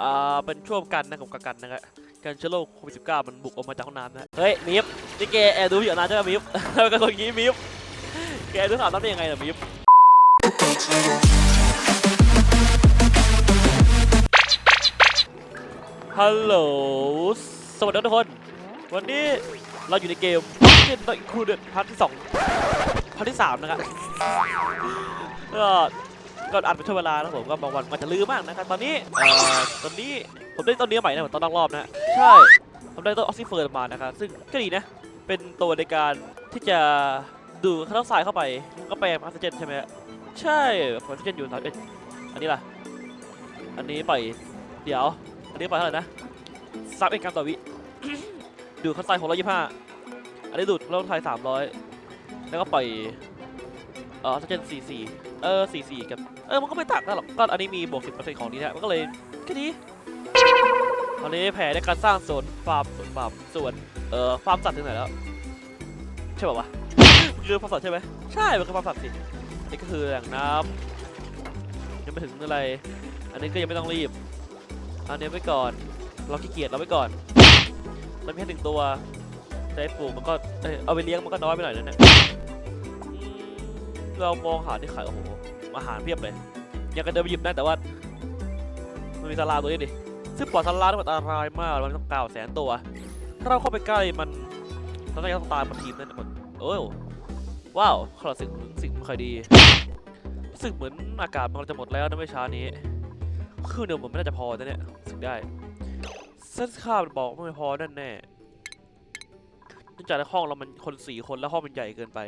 อ่าเป็นช่วงกันนะของกักกันนะครับการเชื้อโรคโควิด19มันบุกออกมาจากห้องน้ำนะเฮ้ยมิฟนี่แกแอบดูอยู่นานใช่ไหมมิฟแล้วก็คนงี้มิฟแกดูข่าวน้ำได้ยังไงเนี่ยมิฟฮัลโหลสวัสดีทุกคน วันนี้เราอยู่ในเกม Rocket Not Included พาร์ทที่สองพาร์ทที่สามนะครับ ก็ก็อัดเป็นช่วงเวลานะผมก็บางวันมันจะลืมมากนะครับตอนนี้เอ่อตอนนี้ผมได้ต้นนี้ใหม่นะผมตอนนอกรอบนะใช่ผมได้ต้นออกซิเฟิร์นมานะครับซึ่งก็ดีนะเป็นตัวในการที่จะดูดคาร์บอนไดออกไซด์เข้าไปแล้วก็แปลงเป็นออกซิเจนใช่ไหมฮะใช่ออกซิเจนอยู่สามเอ็ดอันนี้ล่ะอันนี้ปล่อยเดี๋ยว อันนี้ปล่อยเท่าไหร่นะสามเอ็ดกรัมต่อวิดูดคาร์บอนไดออกไซด์หกร้อยยี่สิบห้าอันนี้ดูดคาร์บอนไดออกไซด์สามร้อยแล้วก็ปล่อยเออออกซิเจนสี่สี่เออสี่สี่กับ เออมันก็ไม่ต่างกันหรอกก็อันนี้มีบวก10%ของนี้นะมันก็เลยแค่นี้ตอนนี้แผนในการสร้างโซนฟาร์มสวนฟาร์มสวนเอ่อฟาร์มสัตว์ถึงไหนแล้วใช่ป่าวะคือฟาร์มสัตว์ใช่ไหมใช่มันคือฟาร์มสัตว์สินี่ก็คือแหล่งน้ำยังไม่ถึงอะไร อันนี้ก็ยังไม่ต้องรีบอันนี้ไว้ก่อน เราขี้เกียจเราไว้ก่อนมันมีแค่หนึ่งตัวแต่ไอ้ปลูกมันก็เอ้ยเอาไปเลี้ยงมันก็น้อยไปหน่อยนั่นแหละอืมเรามองหาที่ขายโอ้โห อาหารเพียบเลยอยากจะเดินไปหยิบได้แต่ว่ามันมีสลาตัวนี้ดิซึ่งปลอดสลานี่มันอันตรายมากมันต้องเก้าแสนตัว ถ้าเราเข้าไปใกล้มันเราจะต้องตายบนทีมนั่นมันโอ้ว้าวขอสิ่งสิ่งไม่ค่อยดีรู้สึกเหมือนอากาศมันจะหมดแล้วนะไม่ช้านี้คืนเดียวมันไม่น่าจะพอนะเนี่ยรู้สึกได้เส้นข้าวบอกไม่พอแน่แน่เนื่องจากในห้องเรามันคนสี่คนแล้วห้องมันใหญ่เกินไป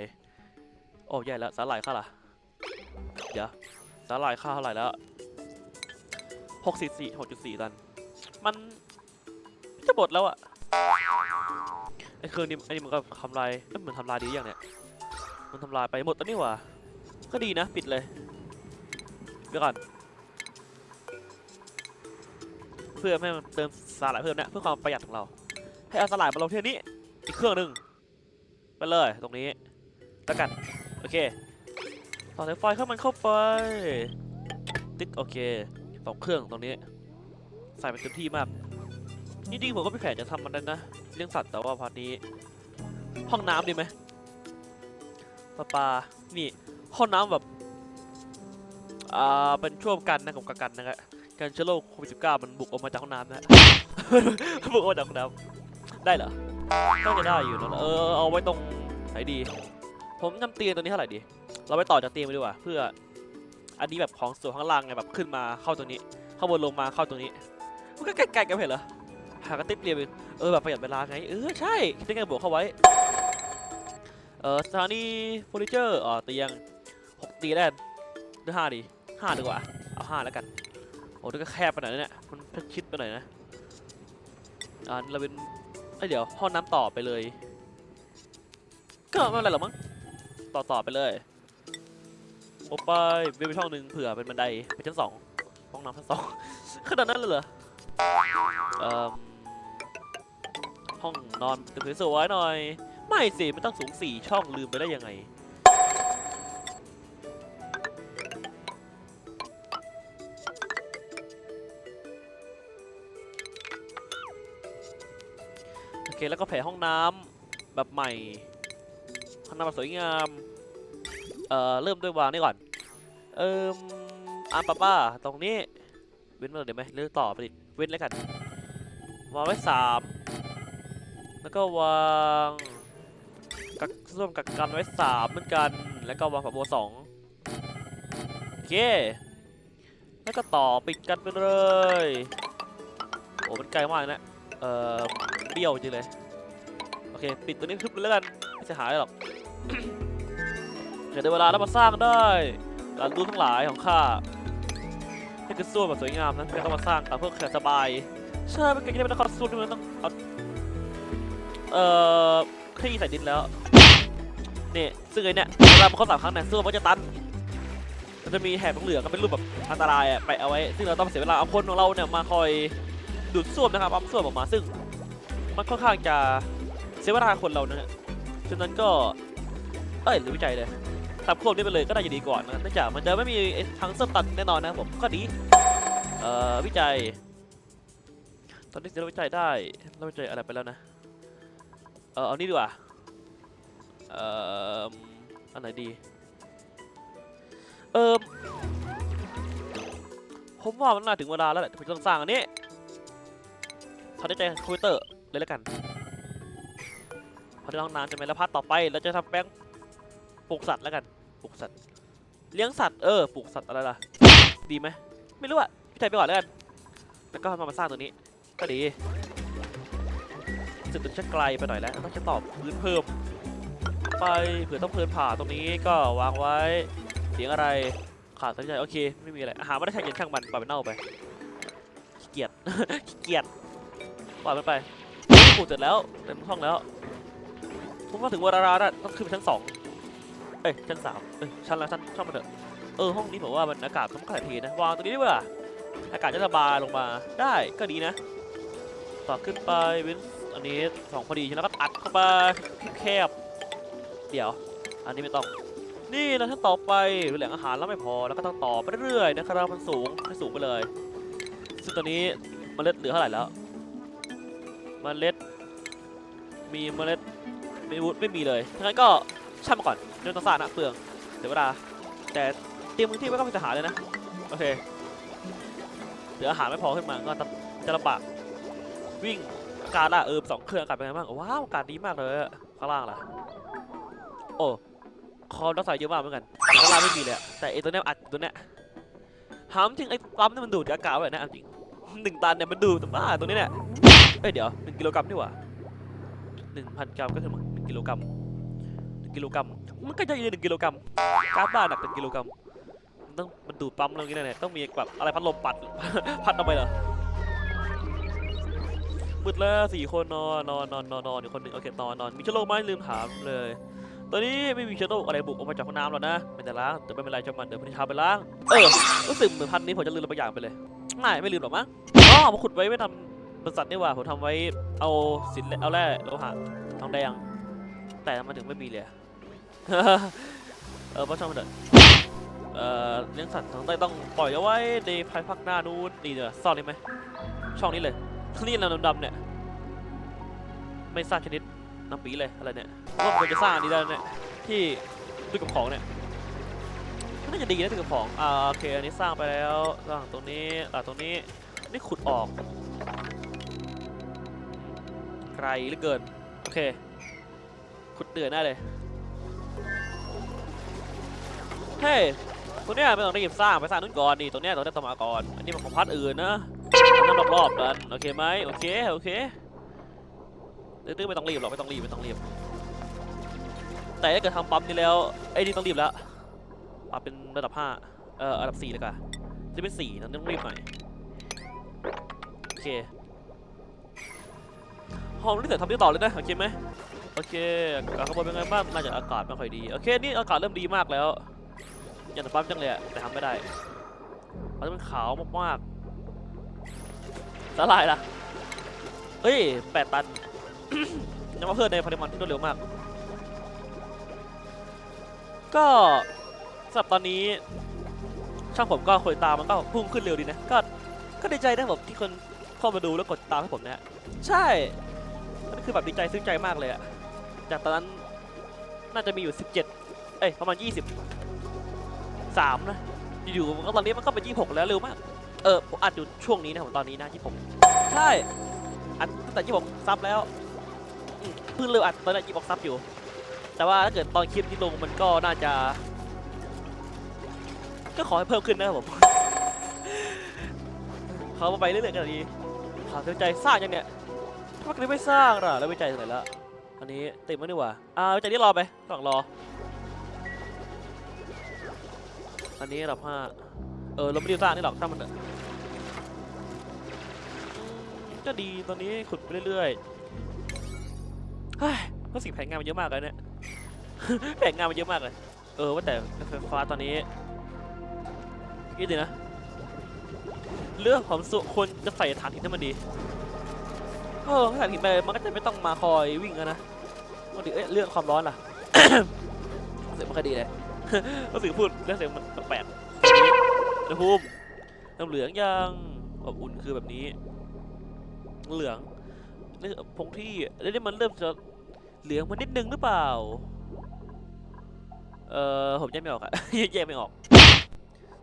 โอ้ใหญ่แล้วสาหร่ายค่าล่ะ เดี๋ยวสาหร่ายค่าเท่าไหร่แล้วหกสี่สี่หกจุดสี่ตัน มันจะหมดแล้วอะไอ้คืนนี้ไอ้นี่มันก็ทำลายเหมือนทำลายดีอย่างเนี้ยมันทำลายไปหมดแล้วนี่หว่า ก็ดีนะปิดเลยเดี๋ยวก่อนเพื่อไม่ให้มันเติมสาหร่ายเพิ่มนะเพื่อความประหยัดของเรา ให้เอาสาหร่ายมาลงที่นี้อีกเครื่องหนึ่งไปเลยตรงนี้แล้วกันโอเค ต่อสายไฟเข้ามันเข้าไป ติ๊กโอเคสองเครื่องตรงนี้ ใส่ไปเต็มที่มากจริงๆผมก็ไม่แผนจะทำมันนั้นนะ เรื่องสัตว์แต่ว่าพอนี้ ห้องน้ำดีไหมปลาปลานี่ห้องน้ำแบบอ่าเป็นช่วงกันนะของกักกันนะครับการเชื้อโรคโควิด19มันบุกออกมาจากห้องน้ำนะบุกออกมาจากห้องน้ำได้เหรอต้องจะได้อยู่นะเออเอาไว้ตรงไหนดี ผมทำเตียงตัวนี้เท่าไหร่ดี เราไปต่อจากเตียงไปดีกว่าเพื่อ อันนี้แบบของส่วนข้างล่างไงแบบขึ้นมาเข้าตรงนี้ ข้างบนลงมาเข้าตรงนี้มันก็ใกล้ๆกันไม่เห็นเหรอหากระติบเรียบเองเออแบบประหยัดเวลาไงเออใช่คิดได้ไงบวกเข้าไว้เออสถานีเฟอร์นิเจอร์อ๋อเตียงหกเตียงได้หรือห้าดีห้าดีกว่าเอาห้าแล้วกันโอ้ดูก็แคบไปหน่อยนะเนี่ยมันชิดไปหน่อยนะอ่าเราเป็นเอ้ยเดี๋ยวห้องน้ำต่อไปเลย ก็ไม่เป็นไรหรอกมั้งต่อต่อไปเลย โอไปเว็บไปช่องหนึ่งเผื่อเป็นบันไดไปชั้นสองห้องน้ำชั้นสองขนาดนั้นเลยเหรอเอ่อห้องนอนตึกสวยๆหน่อย ไม่สิมันต้องสูงสี่ช่องลืมไปได้ยังไงโอเคแล้วก็แผ่ห้องน้ำแบบใหม่ห้องน้ำแบบสวยงาม เอ่อเริ่มด้วยวางนี่ก่อน เอ่มอาร์ป้าป้าตรงนี้ เว้นมาเลยได้ไหมหรือต่อไปดิเว้นแล้วกัน วางไว้สามแล้วก็วางกักร่วมกักกันไว้สามเหมือนกัน แล้วก็วางฝักบัวสองโอเค แล้วก็ต่อปิดกันไปเลย โอ้มันไกลมากนะเอ่อเบี้ยวจริงเลย โอเค ปิดตัวนี้ทึบเลยแล้วกัน ไม่เสียหายหรอก เดี๋ยวได้เวลาแล้วมาสร้างได้หลานรู้ทั้งหลายของข้าให้คือส้วมแบบสวยงามนะไม่ต้องมาสร้างแต่เพื่อแค่สบายใช่เป็นการที่ไม่ต้องเข้าส้วมที่มันต้องเอาเอ่อคลี่ใส่ดินแล้วนี่ซึ่งไอเนี่ยเวลามันเข้าสามครั้งเนี่ยส้วมมันจะตันมันจะมีแถบเหลืองก็เป็นรูปแบบอันตรายอะไปเอาไว้ ซึ่งเราต้องเสียเวลาเอาคนของเราเนี่ยมาคอยดูดส้วมนะครับเอาส้วมออกมาซึ่งมันค่อนข้างจะเสียเวลาคนเรานะฮะฉะนั้นก็ เอ้ยหรือวิจัยเลย ทำควบนี้ไปเลยก็น่าจะดีกว่านะเนื่องจากมันจะไม่มีทั้งเส้นตันแน่นอนนะผมก็ดีเอ่อวิจัย ตอนนี้เราวิจัยได้เราวิจัยอะไรไปแล้วนะเออเอานี่ดีกว่าเอ่ออันไหนดีเออผมว่ามันน่าถึงเวลาแล้วแหละที่ผมจะต้องสร้างอันนี้ทำได้ใจคอมพิวเตอร์เลยแล้วกันพอได้ลองนานจะไหมแล้วพาร์ทต่อไปเราจะทำแป้งปลูกสัตว์แล้วกัน ลูกสัตว์เลี้ยงสัตว์เออปลูกสัตว์อะไรล่ะดีไหมไม่รู้อะพี่ใจไปก่อนแล้วกันแล้วก็มามาสร้างตัวนี้ ก็ดีจุดตัวชักไกลไปหน่อยแล้วต้องจะตอบพื้นเพิ่ม ไปเผื่อต้องเพลินผ่าตรงนี้ก็วางไว้เสียงอะไรขาดสนใจโอเคไม่มีอะไรอาหารไม่ได้ใช้เย็นช่างมันปล่อยมันเน่าไปขี้เกียจขี้เกียจปล่อยมันไปปลูกเสร็จแล้วเต็มห้องแล้วผมว่าถึงเวลาแล้วต้องขึ้นไปชั้นสอง เอ้ยชั้นสามเอ้ยชั้นละชั้นช่างมันเถอะเออห้องนี้ผมว่ามันอากาศต้องถ่ายเทนะวางตรงนี้ดีกว่าอากาศจะระบายลงมาได้ก็ดีนะต่อขึ้นไปเว้นอันนี้สองพอดีแล้วก็ตัดเข้าไปแคบเดี๋ยว อันนี้ไม่ต้องนี่นะถ้าต่อไปแหล่งอาหารแล้วไม่พอแล้วก็ต้องต่อไปเรื่อยๆนะครับมันสูงให้สูงไปเลยซึ่งตอนนี้เมล็ดเหลือเท่าไหร่แล้วเมล็ดมีเมล็ดไม่วุฒไม่มีเลยทั้งนั้นก็ ช่างมาก่อนเรื่องต้องสร้างนะเปลืองเดี๋ยวเวลาแต่เตรียมพื้นที่ไว้ก็มีทหารเลยนะโอเคเหลืออาหารไม่พอขึ้นมาก็จะลำบากวิ่งอากาศล่ะเออสองเครื่องอากาศเป็นไงบ้างว้าวอากาศดีมากเลยข้างล่างล่ะโอ้คอร์ดใส่เยอะมากเหมือนกันแต่ข้างล่างไม่มีเลยแต่ไอตัวเนี้ยอัดตัวเนี้ยถามจริงไอ้ปั๊มนี่มันดูดอากาศไว้นะจริงหนึ่งตันเนี่ยมันดูดแต่บ้าตัวนี้เนี่ยเอ้ยเดี๋ยวหนึ่งกิโลกรัมนี่หว่าหนึ่งพันกรัมก็คือหนึ่งกิโลกรัม กิโลกรัมมันก็จะอยู่ในหนึ่งกิโลกรัมกาซบ้าหนักหนึ่งกิโลกรัมมันต้องมันดูดปั๊มอะไรอย่างเงี้ยเนี่ยต้องมีแบบอะไรพัดลมปัดพัดออกไปเหรอมืดแล้วสี่คนนอนนอนนอนนอนนอนอยู่คนหนึ่งโอเคนอนนอนมีเชื้อโรคไหมลืมถามเลย ตอนนี้ไม่มีเชื้อโรคอะไรบุกออกมาจากห้องน้ำหรอกนะไม่แต่ล้างแต่ไม่เป็นไรจำมันเดี๋ยวพรุ่งนี้เช้าไปล้างเออรู้สึกเหมือนพันนี้ผมจะลืมบางอย่างไปเลยไม่ไม่ลืมหรอกมั้งอ๋อผมขุดไว้ไม่ทำบริษัทนี่หว่าผมทำไว้เอาสินเอาแร่โลหะทองแดงแต่ทำไมาถึงไม่มีเลย เออเพราะช่างมันเถอะเอ่อเลี้ยงสัตว์ทางใต้ต้องปล่อยเอาไว้ในภายภาคหน้านู้นนี่เดี๋ยวซ่อนได้ไหมช่องนี้เลยนี่เราดำๆเนี่ยไม่ทราบชนิดน้ำปีเลยอะไรเนี่ยว่าผมจะสร้างอันนี้ได้เนี่ยที่ด้วยกับของเนี่ยน่าจะดีนะด้วยกับของอ่าโอเคอันนี้สร้างไปแล้วสร้างตรงนี้อ่าตรงนี้นี่ขุดออกไกลเหลือเกินโอเคขุดเดือดแน่เลย เฮ้ยตัวเนี้ยไม่ต้องรีบสร้างไปสร้างนู้นก่อนนี่ตัวเนี้ยตัวเนี้ยต้องมาก่อนอันนี้มันของพัดอื่นนะนั่งรอบๆกันโอเคไหมโอเคโอเคตื้อๆไม่ต้องรีบหรอกไม่ต้องรีบไม่ต้องรีบ แต่ถ้าเกิดทำปั๊มนี้แล้วไอ้นี่ต้องรีบแล้วปรับเป็นระดับ5เอ่อระดับ4เลยกันจะเป็น4นั้นต้องรีบหน่อยโอเคห้องนี้เสร็จทำที่ต่อเลยนะโอเคไหมโอเคอากาศข้างบนเป็นไงบ้างน่าจะอากาศไม่ค่อยดีโอเคนี่อากาศเริ่มดีมากแล้ว อยากจะปั๊มจังเลยอะแต่ทำไม่ได้มันจะเป็นขาวมากๆสลายล่ะเฮ้ยแปดตันยังมาเพิ่มในปริมาณที่รวดเร็วมาก ก็สำหรับตอนนี้ช่างผมก็คนตามมันก็พุ่งขึ้นเร็วดีนะ ก็ก็ดีใจนะผมที่คนเข้ามาดูแล้วกดตามให้ผมเนะใช่นั่นคือแบบดีใจซึ้งใจมากเลยอะจากตอนนั้นน่าจะมีอยู่ 17 เอ้ยประมาณ 20 3 นะ อยู่ๆมันก็ตอนนี้มันก็เป็น 26 แล้วเร็วมาก เออผมอัดอยู่ช่วงนี้นะผมตอนนี้นะ 26 ใช่ อัดตั้งแต่ 26 ซับแล้วอืมเพิ่งเริ่มอัดตอนนั้นยีบอกซับอยู่ แต่ว่าถ้าเกิดตอนคลิปที่ลงมันก็น่าจะ ก็ขอให้เพิ่มขึ้นนะครับผมเขาไปเรื่อยๆกันดีขาวเสียใจสร้างยังเนี่ยทำไมไม่สร้างล่ะแล้ววิจัยถึงไหนล้วอันนี้ติดมั้ยดีกว่าอ่าวิจัยนี่รอไประหว่งรอ อันนี้ระดับห้าเออเราไม่ได้สร้างนี่หรอกตั้งมันเถอะอืมก็ดีตอนนี้ขุดไปเรื่อยๆเฮ้ยเพราะสิ่งแผนงานมันเยอะมากเลยเนี่ยแผนงานมันเยอะมากเลย เออว่าแต่ไฟฟ้าตอนนี้ยี่ดีนะเรื่องความสุขควรจะใส่ฐานหินให้มันดีเออถ้าฐานหินไปมันก็จะไม่ต้องมาคอยวิ่งแล้วนะปกติเอ้ยเรื่องความร้อนล่ะเสียงมันคอดีเลย รู้สึกพูดเรื่องเสียงมันแปลกๆอุณหภูมิน้ำเหลืองยังอบอุ่นคือแบบนี้ เหลืองนี่พงที่แล้วนี่มันเริ่มจะเหลืองมานิดนึงหรือเปล่า เออผมแยกไม่ออกอะแยกไม่ออก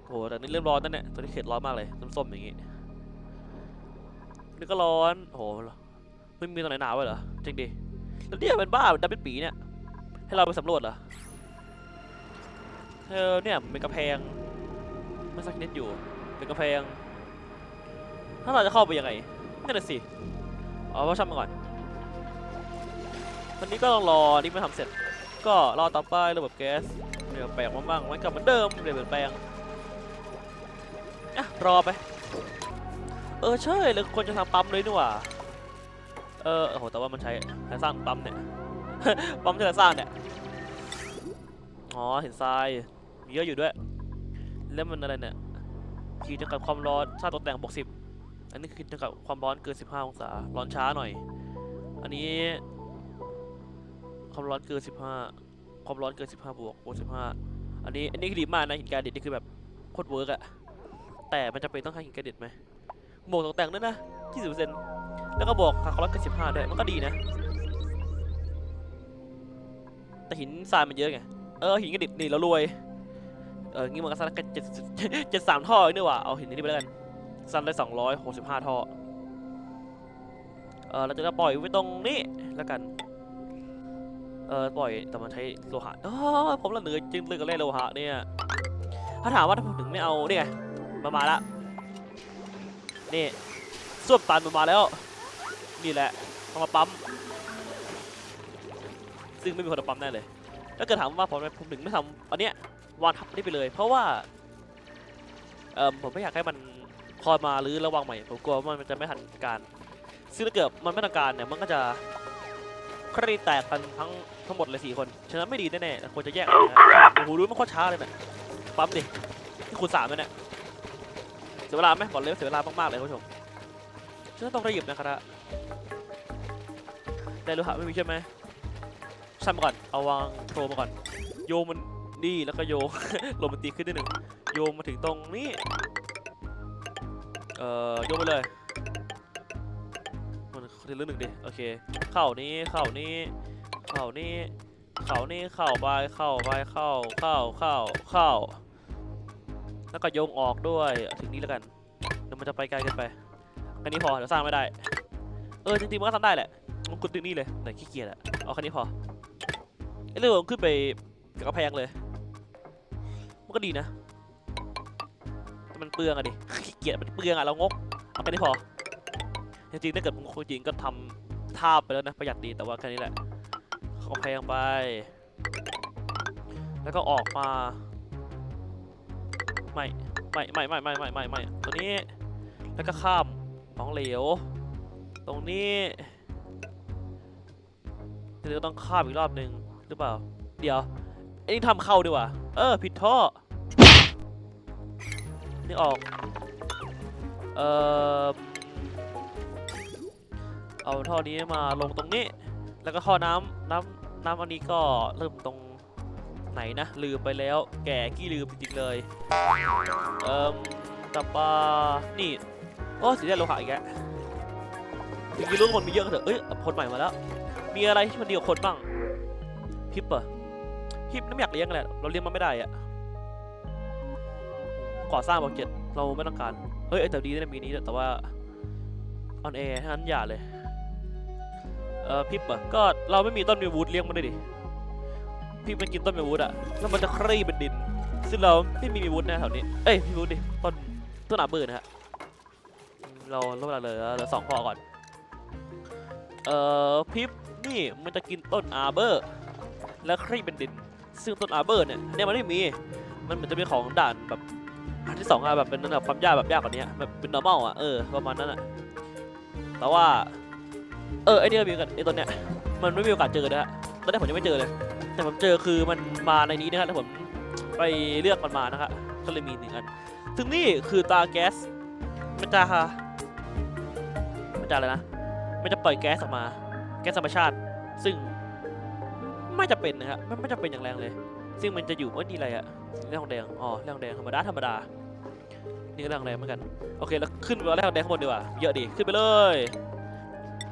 โอ้แต่นี่เริ่มร้อนนั่นเนี่ยตอนนี้เขตร้อนมากเลยส้มๆอย่างงี้นี่ก็ร้อนโอ้โหไม่มีตรงไหนหนาวเลยเหรอจริงดิแล้วเนี่ยเป็นบ้าดับเป็นปีเนี่ยให้เราไปสำรวจเหรอ เออเนี่ยมันเป็นกระแพงมันสักนิดอยู่ เป็นกระแพง ถ้าเราจะเข้าไปยังไงนั่นแหละสิเอาว่าช่างมาก่อนวันนี้ก็ต้องรอนี่มาทำเสร็จ ก็รอต่อไประบบแก๊สเดี๋ยวแปลงมาบ้างมันกลับเหมือนเดิมเดี๋ยวเปลี่ยนแปลงอะรอไป เออใช่เลยควรจะทำปั๊มเลยนี่หว่าเออโอ้โหแต่ว่ามันใช้ใช้สร้างปั๊มเนี่ย ปั๊มที่เราสร้างเนี่ย อ๋อเห็นทราย เยอะอยู่ด้วย แล้วมันอะไรเนี่ยขีดจำกัดความร้อนสร้างตกแต่งบวกสิบอันนี้คือจำกัดความร้อนเกิน 15 องศา ร้อนช้าหน่อย อันนี้ ความร้อนเกิน 15 ความร้อนเกิน 15 บวกบวก15 อันนี้อันนี้คือดีมากนะหินแกรดิตนี่คือแบบโคตรเวิร์กอะแต่มันจะเป็นต้องให้หินแกรดิตไหมบวกตกแต่งด้วยนะ20%แล้วก็บวกความร้อนเกิน 15 ด้วยมันก็ดีนะ แต่หินทรายมันเยอะไง เออหินกระดิตนี่เรารวย เอองี้มันก็ซันกันเจ็ดเจ็ดสามท่อเองนี่หว่าเอาหินนี้ไปแล้วกันซันได้สองร้อยหกสิบห้าท่อเออเราจะปล่อยไว้ตรงนี้แล้วกันเออปล่อยแต่มันใช้โลหะอ๋อผมละเหนือจึงเลือกกันเล่นโลหะเนี่ยถ้าถามว่าถ้าผมถึงไม่เอาเนี่ยมามาละนี่ส้วมตันมันมาแล้วนี่แหละเอามาปั๊มซึ่งไม่มีคนเอาปั๊มแน่เลยถ้าเกิดถามว่าผมทำไมผมถึงไม่ทำอันเนี้ย วางทับนี้ไปเลย เพราะว่าเออผมไม่อยากให้มันคอยมาหรือระวังใหม่ผมกลัวว่ามันจะไม่ทันการ ซึ่งถ้าเกิดมันไม่ทันการเนี่ยมันก็จะครีแตกกันทั้งทั้งหมดเลยสี่คนฉะนั้นไม่ดีแน่ๆควรจะแยกกันนะโอ้โหรู้มันโคตรช้าเลยเนี่ยปั๊มดิที่คูณสามแล้วเนี่ยเสียเวลาไหมบอกเลยว่าเสียเวลามากๆเลยคุณผู้ชมฉะนั้นต้องรีบนะครับได้โลหะไม่มีใช่ไหมช่างมาก่อนเอาวางโทรมาก่อนโยมัน นี่แล้วก็โยลมมันตีขึ้นได้หนึ่งโยมมาถึงตรงนี้ เอ่อโยมไปเลย มันทีละหนึ่งดิ โอเค เข่านี้ เข่านี้ เข่านี้ เข่านี้ เข่าไป เข่าไป เข่า เข่า เข่า เข่า แล้วก็โยงออกด้วย ถึงนี้แล้วกันเดี๋ยวมันจะไปไกลกันไปแค่นี้พอ เดี๋ยวสร้างไม่ได้ เออ จริงๆ มันก็ทำได้แหละมันกดตึงนี่เลยแต่ขี้เกียจอะเอาแค่นี้พอไอ้เรื่องผมขึ้นไปกับกระแพงเลย มันก็ดีนะแต่มันเปลืองอะดิขี้เกียจมันเปลืองอะเรางกเอาแค่นี้พอจริงๆถ้าเกิดมึงจริงก็ทำท่าบไปแล้วนะประหยัดดีแต่ว่าแค่นี้แหละเขาแพงไป แล้วก็ออกมาไม่ไม่ไม่ไม่ไม่ไม่ไม่ไม่ตัวนี้แล้วก็ข้ามของเหลว ตรงนี้เดี๋ยวต้องข้ามอีกรอบหนึ่งหรือเปล่า เดี๋ยวไอ้นี่ทำเข้าดีกว่า เออ ผิดท่อ นี่ออก เอ่อ เอาท่อนี้มาลงตรงนี้ แล้วก็ท่อน้ำน้ำน้ำอันนี้ก็เริ่มตรงไหนนะ ลืมไปแล้ว แก่กี้ลืมจริงๆเลย เอ่อตับปลานี่ โอ้สีแดงโลหะอีกแล้วจริงๆรู้ว่าคนมีเยอะเถอะเอ้ยคนใหม่มาแล้ว มีอะไรที่มันดีกว่าคนบ้างพิปเหรอพิปน้ำอยากเลี้ยงแหละ เราเลี้ยงมันไม่ได้อะ ก่อสร้างบอกเจ็ดเราไม่ต้องการ เฮ้ยแต่ดีนะมีนี้แต่ว่าออนแอร์นั้นอย่าเลย เอ่อพิปอะก็เราไม่มีต้นมีวูดเลี้ยงมันได้ดิพิปมันกินต้นมีวูดอะแล้วมันจะคลี่เป็นดิน ซึ่งเราไม่มีมีวูดนะแถวนี้ เอ้ยมีวูดดิต้นต้นอาเบอร์นะฮะเราลดเวลาเหลยเหลือสองพอก่อน เอ่อพิปนี่มันจะกินต้นอาเบอร์ แล้วคลี่เป็นดิน ซึ่งต้นอาเบอร์เนี่ยเนี่ยมันไม่มี มันเหมือนจะเป็นของด่านแบบ อันที่สองอะแบบเป็นระดับความยากแบบยากกว่านี้แบบเป็น normal อะเออประมาณนั้นอะแต่ว่า เออไอเนี่ยมีกันไอตัวเนี้ยมันไม่มีโอกาสเจอนะฮะตอนแรกผมยังไม่เจอเลย แต่ผมเจอคือมันมาในนี้นะครับแล้วผมไปเลือกมันมานะครับก็เลยมีหนึ่งอันซึ่งนี่คือตาแก๊สมันจะมันจะอะไรนะมันจะปล่อยแก๊สออกมา แก๊สธรรมชาติ ซึ่งไม่จะเป็นนะครับไม่ไม่จะเป็นอย่างแรงเลย ซึ่งมันจะอยู่ว่านี่อะไรอะ เรื่องของแดงอ๋อเรื่องของแดงธรรมดาธรรมดา นี่ก็เรื่องแดงเหมือนกัน โอเค แล้วขึ้นไปเรื่องของแดงข้างบนดีกว่า เยอะดี ขึ้นไปเลย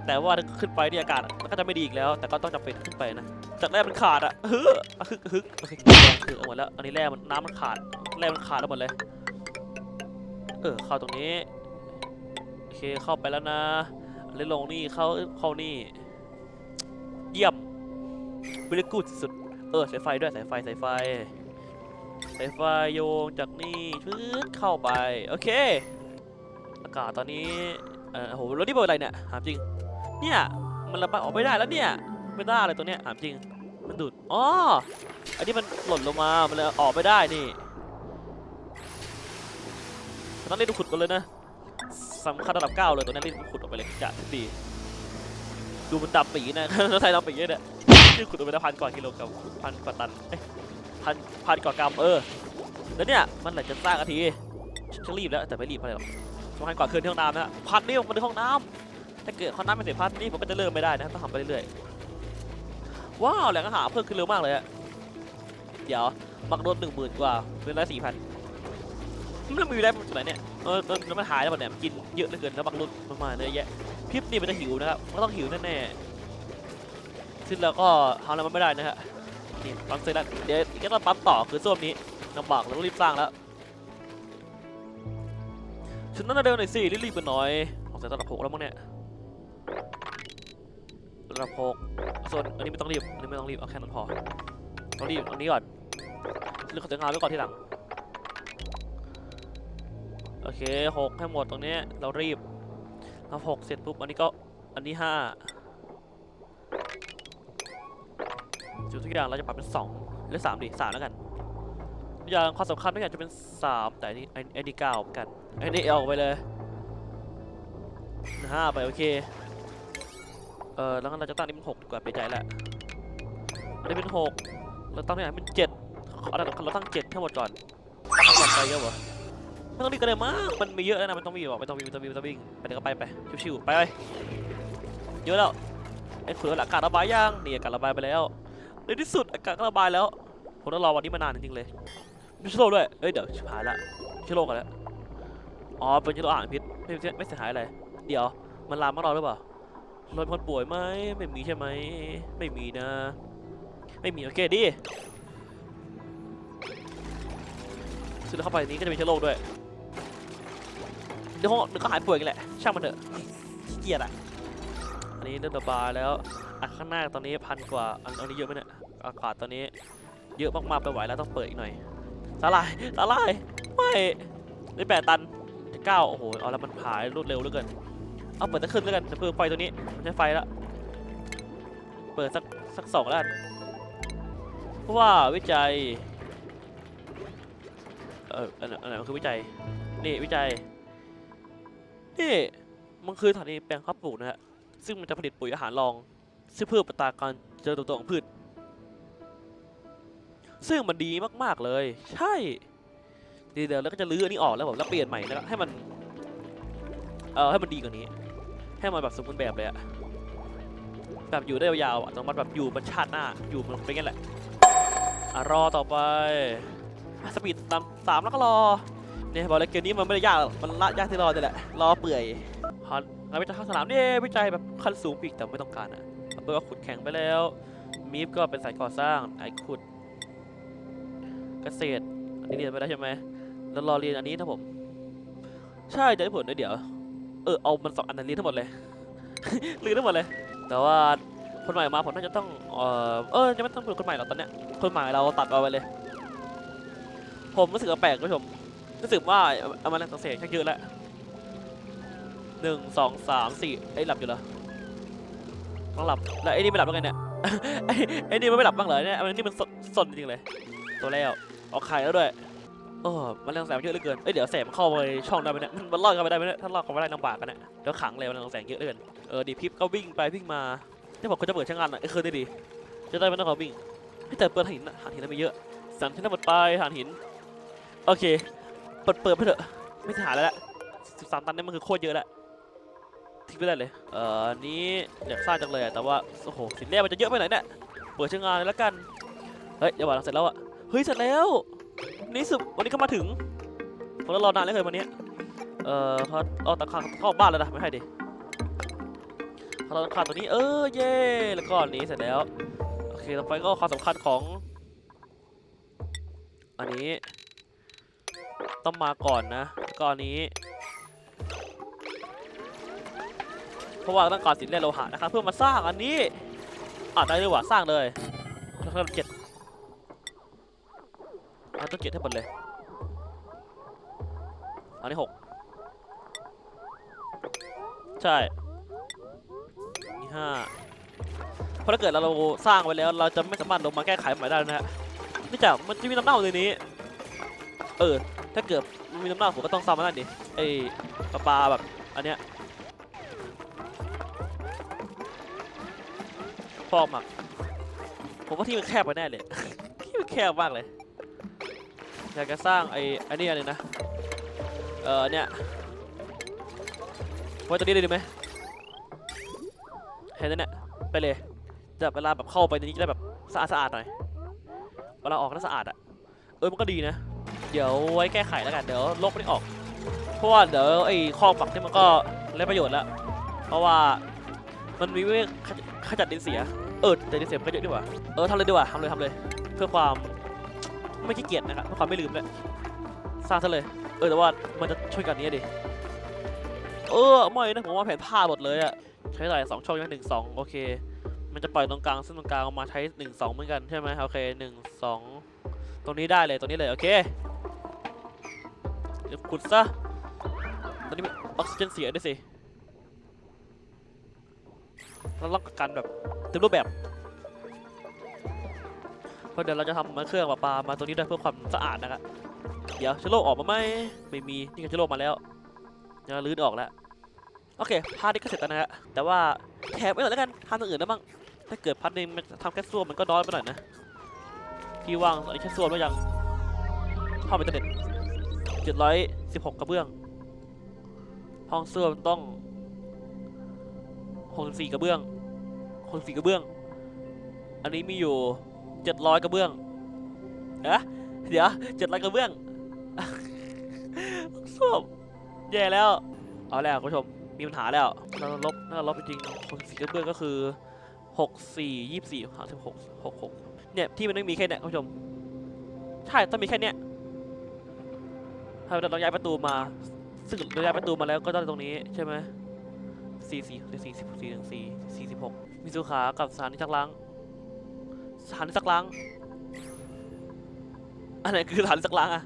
แต่ว่าถ้าขึ้นไปที่อากาศมันก็จะไม่ดีอีกแล้ว แต่ก็ต้องจำเป็นขึ้นไปนะ จากแร่มันขาดอะฮึฮึฮึกโอเคแรงคือเอาหมดแล้ว อันนี้แร่มันน้ำมันขาด แร่มันขาดแล้วหมดเลย เออ เข้าตรงนี้ โอเค เข้าไปแล้วนะเลยลงนี่เข้าเข้านี่ เยี่ยมบริกูดสุด เออสายไฟด้วยสายไฟสายไฟ สายไฟโยงจากนี่ชืดเข้าไป โอเค อากาศตอนนี้ เออโหรถนี่เบอร์อะไรเนี่ยถามจริง เนี่ย มันระบายออกไม่ได้แล้วเนี่ย ไม่ได้อะไรตัวเนี้ยถามจริง มันดูด อ๋อ อันนี้มันหล่นลงมา มันเลยออกไม่ได้นี่ต้องเล่นดูขุดกันเลยนะสำคัญระดับเก้าเลยตัวนี้เล่นดูขุดออกไปเลยจะดีดูมันดำปีนะแล้วไทยดำปีเนี่ยที่ขุดออกไปได้พันกว่ากิโลกรัมพันกว่าตันเพันพันกว่ากรัมเออแล้วเนี่ยมันไหนจะสร้างอาทีฉันรีบแล้วแต่ไม่รีบเท่าไหร่หรอกสำคัญกว่าคืนที่ห้องน้ำนะพันนี่มันในห้องน้ำถ้าเกิดห้องน้ำไม่เสร็จพันนี่ผมก็จะเริ่มไม่ได้นะต้องทำไปเรื่อยๆว้าวแหล่งอาหารเพิ่มขึ้นเร็วมากเลยอะเดี๋ยวมักโดนหนึ่งหมื่นกว่าเป็นละสี่พันมันมีอะไรมาจากไหนเนี่ยเออแล้วมันหายแล้วหมดเนี่ยกินเยอะเหลือเกินแล้วบักรุ่นมันมาเยอะแยะพิบนี่มันจะหิวนะครับมันก็ต้องหิวแน่ๆซึ่งเราก็ทำอะไรมันไม่ได้นะฮะนี่ปั๊มเสร็จแล้วเดี๋ยว ก็ต้องปั๊มต่อคือส้วมนี้ลำบากเราต้องรีบสร้างแล้วชุดนั้นเร็วหน่อยสิรีบๆกันหน่อยของเสร็จระดับหกแล้วมั้งเนี่ยระดับหกส่วนอันนี้ไม่ต้องรีบอันนี้ไม่ต้องรีบเอาแค่นั้นพอต้องรีบอันนี้ก่อนเรื่องของแต่งงานไว้ก่อนทีหลังโอเคหกให้หมดตรงนี้เรารีบเราหกเสร็จปุ๊บอันนี้ก็อันนี้ห้าจุดทุกอย่างเราจะปรับเป็นสอง หรือสามดิสามแล้วกัน อย่างความสำคัญทุกอย่างจะเป็นสามแต่อันนี้ไอ้ไอ้นี่เก้ากันไอ้นี่เอาอกไปเลยห้าไปโอเค เออแล้วเราจะตั้งนี่เป็นหกดีกว่าเปใจแล้วอันนี้เป็นหกเราตั้งนี่เป็นเจ็ดเอาเราเราตั้งเจ็ดทั้งหมดก่อนตั้งหมดไปเยอะวะไม่ต้องรีบก็ได้มั้งมันมีเยอะแล้วนะมันต้องมีบอกไม่ต้องมีไม่ต้องมีไม่ต้องวิ่งไปเดี๋ยวก็ไปไปชิวๆไปไปเยอะแล้วไอ้ขุดอากาศระบายยังนี่อากาศระบายไปแล้วในที่สุดอากาศก็ระบายแล้ว ผมต้องรอวันนี้มานานจริงๆเลยมีเชื้อโรคด้วยเอ้ยเดี๋ยวชิบหายละเชื้อโรคกันแล้วอ๋อเป็นเชื้อโรอาหารพิษไม่ไม่เสียหายอะไรเดี๋ยวมันลามมาเราหรือเปล่าเราเป็นคนป่วยไหมไม่มีใช่ไหมไม่มีนะ ไม่มีโอเคดีซึ่งเข้าไปนี้ก็จะมีเชื้อโรคด้วยเดี๋ยวคงเดี๋ยวก็หายป่วยกันแหละ ช่างมันเถอะขี้เกียจอะอันนี้เริ่มระบายแล้วอันข้างหน้าตอนนี้พันกว่าอันอันนี้เยอะไหมเนี่ยอากาศตอนนี้ เยอะมากๆไปไหวแล้วต้องเปิดอีกหน่อยสาลายสาลายไม่ได้แปดตันจะเก้าโอ้โหเอาแล้วมันผายรวดเร็วเหลือเกินเอาเปิดตะขึ้นแล้วกันจะเพิ่มไฟตัวนี้ใช้ไฟแล้วเปิดสักสักสองแล้วกันเพราะว่าวิจัยเอออันไหนอันไหนมันคือวิจัยนี่วิจัยนี่มันคือสถานีแปลงข้าวปลูกนะฮะซึ่งมันจะผลิตปุ๋ยอาหารรองซึ่งเพื่อประตาการเจริญเติบโตของพืช ซึ่งมันดีมากๆเลย ใช่ดีเดี๋ยวแล้วก็จะรื้ออันนี้ออกแล้วแบบแล้วเปลี่ยนใหม่แล้วให้มันเออให้มันดีกว่านี้ ให้มันแบบสมบูรณ์แบบเลยอะแบบอยู่ได้ยาวๆอะต้องมันแบบอยู่บนชาติหน้าอยู่มันเป็นงั้นแหละอะรอต่อไปสปีดตามสามแล้วก็รอเนี่ยบอกเลยเกมนี้มันไม่ได้ยากมันละยากที่รอนี่แหละรอเปื่อยฮอนงานวิจัยข้างสนามเนี่วิจัยแบบขั้นสูงปีกแต่ไม่ต้องการอะเอาเปิดว่าขุดแข็งไปแล้วมีฟก็เป็นสายก่อสร้างไอ้ขุด เกษตร อันนี้เรียนไปแล้ใช่ไหมแล้วรอเรียนอันนี้นะผม ใช่จะได้ผลด้วยเดี๋ยว เออเอามันสองอันนั้นเรียนทั้งหมดเลยเรียนทั้งหมดเลย แต่ว่าคนใหม่มาผมน่าจะต้อง เออเออจะไม่ต้องเป็นคนใหม่หรอกตอนเนี้ยคนใหม่เราตัดเอาไปเลย ผมรู้สึกแปลกคุณผู้ชมรู้สึกว่าเอามาแรงสังเสกชักเยอะแล้วหนึ่งสองสามสี่ไอ้หลับอยู่เหรอต้องหลับแล้วไอ้นี่ไม่หลับแล้วไงเนี่ยไอ้นี่มันไม่หลับบ้างเหรอเนี่ยไอ้นี่มันสนจริงเลย ตัวแล้ว ออกไข่แล้วด้วยโอ้มันแรงแสงเยอะเหลือเกิน เอ้ยเดี๋ยวแสงมันเข้าไปช่องได้ไหมเนี่ย มันรอดเข้าไปได้ไหมเนี่ย ถ้ารอดเข้าไปได้ลำบากกันเนี่ยเดี๋ยวขังเลยมันแรงแสงเยอะเหลือเกิน เออดีพิบก็วิ่งไปวิ่งมาที่บอกเขาจะเปิดช่างงานอะไอ้คืนได้ดี จะได้ไม่ต้องขาวิ่งแต่เปิดหินอะหาหินได้ไม่เยอะสันที่นั่นหมดไปหาหิน โอเค เปิดเปิดไปเถอะ ไม่ถ่าแล้วแหละสิบสามตันนี่มันคือโคตรเยอะแล้วทิ้งไปได้เลย เอ่อนี้อยากสร้างจังเลยแต่ว่า โอ้โหสินแร่มันจะเยอะไปไหนเนี่ย เปิดใช้งานเลยล้วกัน เฮ้ยเดี๋ยวบอกเราเสร็จแล้วอะ เฮ้ยเสร็จแล้วนี่สุดวันนี้ก็มาถึงผมรอนานแล้วเลยวันนี้เอ่อเขาเอาตะขาเข้าบ้านแล้วนะไม่ให้ดิเราต้องขาดตัวนี้เออเย่แล้วก็อันนี้เสร็จแล้วโอเคต่อไปก็ความสำคัญของอันนี้ต้องมาก่อนนะก็อันนี้ เพราะว่าต้องการสินแร่โลหะนะครับเพื่อมาสร้างอันนี้อะได้เลยว่ะสร้างเลยแล้วก็เจ็ด ต้องเก็บให้หมดเลยอันนี้หกใช่นี่ห้าเพราะถ้าเกิดเราสร้างไว้แล้ว เราจะไม่สามารถลงมาแก้ไขใหม่ได้นะฮะไม่จากมันจะมีน้ำเน่าในนี้ เออ ถ้าเกิดมีน้ำเน่าผมก็ต้องซ้ำมันนั่นดิไอ้ปลาปลาแบบอันเนี้ยพอกหมักผมว่าที่มันแคบไปแน่เลยที่มันแคบมากเลย อยากจะสร้างไอ้ไอ้นี่อะไรนะ เออเนี่ยไว้ตรงนี้เลยดีไหมเห็นไหมเนี่ยไปเลยแต่เวลาแบบเข้าไปในนี้จะได้แบบสะอาดสะอาดหน่อย เวลาออกก็สะอาดอะ เออมันก็ดีนะ เดี๋ยวไว้แก้ไขแล้วกันเดี๋ยวลบมันออก เพราะว่าเดี๋ยวไอ้ข้อปักนี่มันก็ไร้ประโยชน์แล้ว เพราะว่ามันมีไว้ขจัดดินเสีย เออแต่ดินเสียมันก็เยอะดีกว่า เออทำเลยดีกว่าทำเลยทำเลย เพื่อความ ไม่ขี้เกียจนะครับเพื่อความไม่ลืมเลยสร้างซะเลย เออแต่ว่ามันจะช่วยกันนี้ดิ เออไม่นะผมว่าแผนพลาหมดเลยอะใช้หลายสองช่องยังหนึ่งสองโอเค มันจะปล่อยตรงกลางซึ่งตรงกลางเอามาใช้หนึ่งสองเหมือนกันใช่ไหมโอเคหนึ่งสองตรงนี้ได้เลยตรงนี้เลยโอเคเดี๋ยวขุดซะตอนนี้มีออกซิเจนเสียด้วยสิเราต้องกันแบบเต็มรูปแบบ เพราะเดี๋ยวเราจะทำมาเครื่องปลาปลามาตรงนี้ด้วยเพื่อความสะอาดนะครับเดี๋ยวเชื้อโรคออกมาไหมไม่มีนี่ก็เชื้อโรคมาแล้วจะลื้อออกแล้วโอเคพาร์ทนี้ก็เสร็จแล้วนะฮะแต่ว่าแถมไว้หน่อยแล้วกันทำอย่างอื่นได้บ้างถ้าเกิดพาร์ทนี้มันทำแค่ส้วมมันก็น้อยไปหน่อยนะที่ว่างตอนนี้แค่ส้วมแล้วยังห้องอินเทอร์เน็ตเจ็ดร้อยสิบหกกระเบื้อง ห้องส้วมต้องหกสี่กระเบื้องหกสี่กระเบื้อง อันนี้มีอยู่ เจ็ดร้อยกระเบื้องเอะเดี๋ยวเจ็ดร้อยกระเบื้องส้วมแย่แล้ว เอาแล้วคุณผู้ชม มีปัญหาแล้วเราลบถ้าลบจริงคนสีกระเบื้องก็คือหกสี่ยี่สี่ห้าสิบหกหกหกเนี่ยที่มันไม่มีแค่เนี้ยคุณผู้ชม ใช่ต้องมีแค่เนี้ยถ้าเราย้ายประตูมา ซึ่งเราย้ายประตูมาแล้วก็ต้องตรงนี้ใช่ไหมสี่สี่สี่สิบสี่หนึ่งสี่สี่สิบหกมีสุขากับสถานีชักล้าง สถานีชักล้างอันไหนคือสถานีชักล้างอะ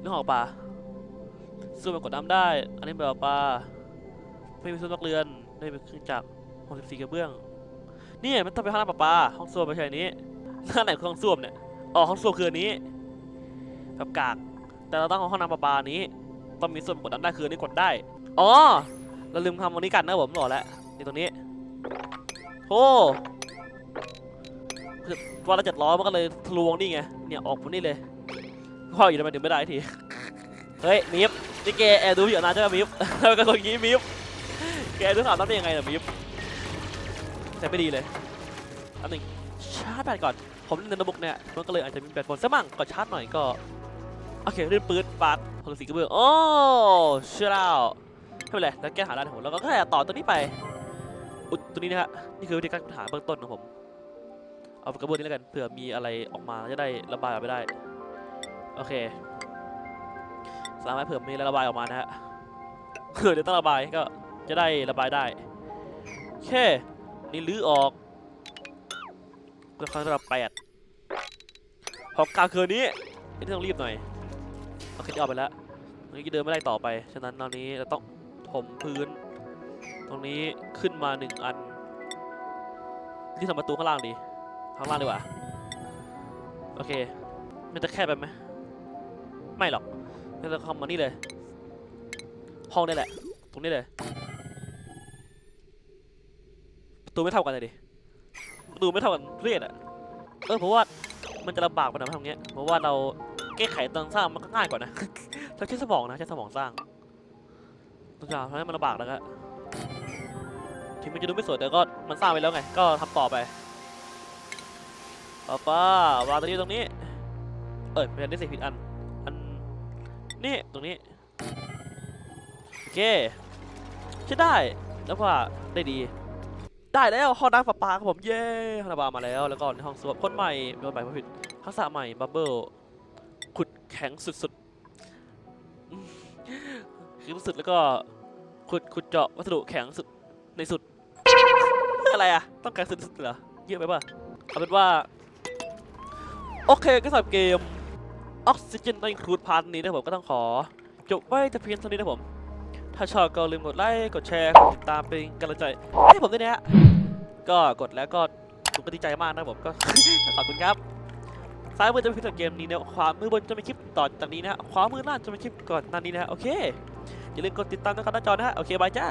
เรื่องของปลาสู้มันกดน้ำได้ อันนี้แบบปลาไม่มีซุ้มนักเรือนได้เป็นเครื่องจักร64กระเบื้อง นี่มันต้องไปห้องน้ำประปาห้องส้วมไม่ใช่อันนี้ข้างไหนคือห้องส้วมเนี่ยอ๋อห้องส้วมคืออันนี้แบบกาก แต่เราต้องเอาห้องน้ำประปานี้ต้องมีส่วนกดน้ำได้คืออันนี้กดได้ อ๋อ เราลืมทำอันนี้กันนะผมหล่อแล้วนี่ตรงนี้ โอ้คือวันละเจ็ดร้อยมันก็เลยทะลวงนี่ไง เนี่ยออกผมนี่เลยพ่ออยู่ทำไมถึงไม่ได้ที เฮ้ยมิฟนี่แกแอบดูอยู่นานใช่ไหมมิฟทำไมก็คนงี้มิฟแกดูข่าวนั้นได้ยังไงเนี่ยมิฟแต่ไม่ดีเลยอันหนึ่งชาร์จแบตก่อน ผมเล่นในโน้ตบุ๊กเนี่ย มันก็เลยอาจจะมีแบตหมดซะมั่งก็ชาร์จหน่อยก็ โอเคเลื่อนปืนปาดพลังสีกระเบื้องโอ้เชื่อแล้วไม่เป็นไรแล้วแก้หาได้ผมแล้วก็แค่ต่อตัวนี้ไป ตัวนี้นะฮะนี่คือวิธีการปัญหาเบื้องต้นของผม เอากระบื้องนี้แล้วกันเผื่อมีอะไรออกมาจะได้ระบายออกไปได้โอเค สามารถเผื่อมีอะไรระบายออกมานะฮะเผื่อเดี๋ยวต้องระบายก็จะได้ระบายได้โอเคนี่ลื้อออกก็ครั้งระดับแปดหอกกาคืนนี้ไม่ต้องรีบหน่อยโอเคจะออกไปแล้วตรงนี้เดินไม่ได้ต่อไปฉะนั้นตอนนี้เราต้องถมพื้น ตรงนี้ขึ้นมาหนึ่งอัน ที่ทำประตูข้างล่างดีข้างล่างดีกว่า โอเค มันจะแคบไปไหม ไม่หรอกมันเราเข้ามานี่เลย ห้องนี่แหละ ตรงนี้เลย ประตูไม่เท่ากันเลยดิ ประตูไม่เท่ากันเรียดอะเออเพราะว่ามันจะลำบากไปหน่อยทำเงี้ย เพราะว่าเราแก้ไขตอนสร้างมันก็ง่ายกว่านะเราใช้สมองนะใช้สมองสร้างตอนสร้างทำให้มันลำบากแล้วก็ ถึงมันจะดูไม่สวยแต่ก็มันสร้างไปแล้วไง ก็ทำต่อไปป้าป้าวางตัวนี้ตรงนี้ เออไม่ได้เสียผิดอัน อัน นี่ตรงนี้ โอเคใช้ได้แล้วว่าได้ดี ได้แล้วห้องน้ำประปาครับผมเย้ห้องน้ำประปามาแล้วแล้วก็ในห้องสวมคนใหม่ไม่คนใหม่ผู้ผิดทักษะใหม่บับเบิลขุดแข็งสุดๆคือสุดแล้วก็ขุดขุดเจาะวัสดุแข็งสุดในสุด อะไรอะ ต้องการสุดๆเหรอ เยอะไปป่ะ เอาเป็นว่า โอเคก็สำหรับเกม Oxygen ในครูดพาร์ทนี้นะผมก็ต้องขอ จบไว้แต่เพียงเท่านี้นะผม ถ้าชอบก็ลืมกดไลค์ กดแชร์ กดติดตามเป็นกำลังใจให้ผมด้วยนะฮะ ก็กดแล้วก็ผมก็ดีใจมากนะผมก็ขอบคุณครับซ้ายมือจะเป็นคลิปจากเกมนี้นะขวามือบนจะเป็นคลิปต่อจากนี้นะขวามือล่างจะเป็นคลิปก่อนหน้านี้นะฮะโอเคอย่าลืมกดติดตามนะครับหน้าจอนะฮะโอเคบายจ้า